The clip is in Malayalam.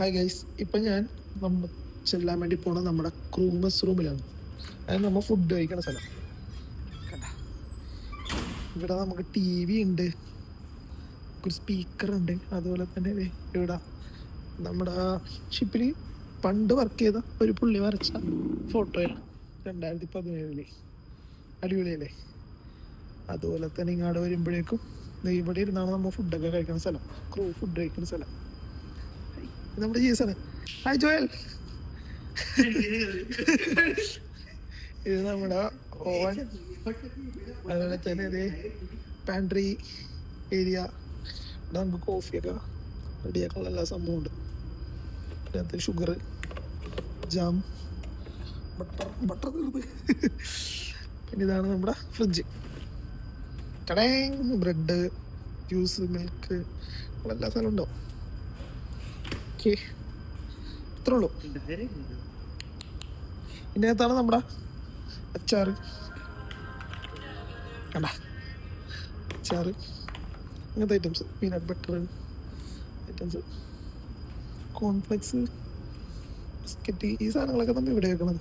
ഹായ് ഗൈസ് ഇപ്പം ഞാൻ നമ്മൾ ചെല്ലാൻ വേണ്ടി പോണത് നമ്മുടെ ക്രൂമസ് റൂമിലാണ് അതായത് നമ്മൾ ഫുഡ് കഴിക്കണ സ്ഥലം. ഇവിടെ നമുക്ക് ടി വി ഉണ്ട്. ഒരു സ്പീക്കർ ഉണ്ട്. അതുപോലെ തന്നെ ഇവിടെ നമ്മുടെ ഷിപ്പിൽ പണ്ട് വർക്ക് ചെയ്ത ഒരു പുള്ളി വരച്ച ഫോട്ടോയാണ് രണ്ടായിരത്തി പതിനേഴിൽ അടിപൊളിയല്ലേ? അതുപോലെ തന്നെ ഇങ്ങോട്ട് വരുമ്പോഴേക്കും ഇവിടെ ഇരുന്നാണ് നമ്മൾ ഫുഡൊക്കെ കഴിക്കുന്ന സ്ഥലം. ക്രൂ ഫുഡ് കഴിക്കുന്ന സ്ഥലം. നമ്മുടെ ജീസൺ ഹായ് ജോയൽ ഇത് നമ്മുടെ ഓവൻ അതുപോലെ തന്നെ ഇത് പാൻട്രി ഏരിയ ഇവിടെ നമുക്ക് കോഫിയൊക്കെ റെഡിയാക്കാനുള്ള എല്ലാ സംഭവം ഉണ്ട്. ഇതിനകത്ത് ഷുഗർ ജാം ബട്ടർ ബട്ടർ പിന്നെ ഇതാണ് നമ്മുടെ ഫ്രിഡ്ജ് കടേ ബ്രെഡ് ജ്യൂസ് മിൽക്ക് എല്ലാ സ്ഥലവും ഓക്കെ. ഇത്രേ നമ്മുടെ അച്ചാറ് കണ്ട. അച്ചാറ് അങ്ങനത്തെ items peanut butter items cornflakes biscuit ഈ സാധനങ്ങളൊക്കെ നമ്മൾ ഇവിടെ വെക്കണത്.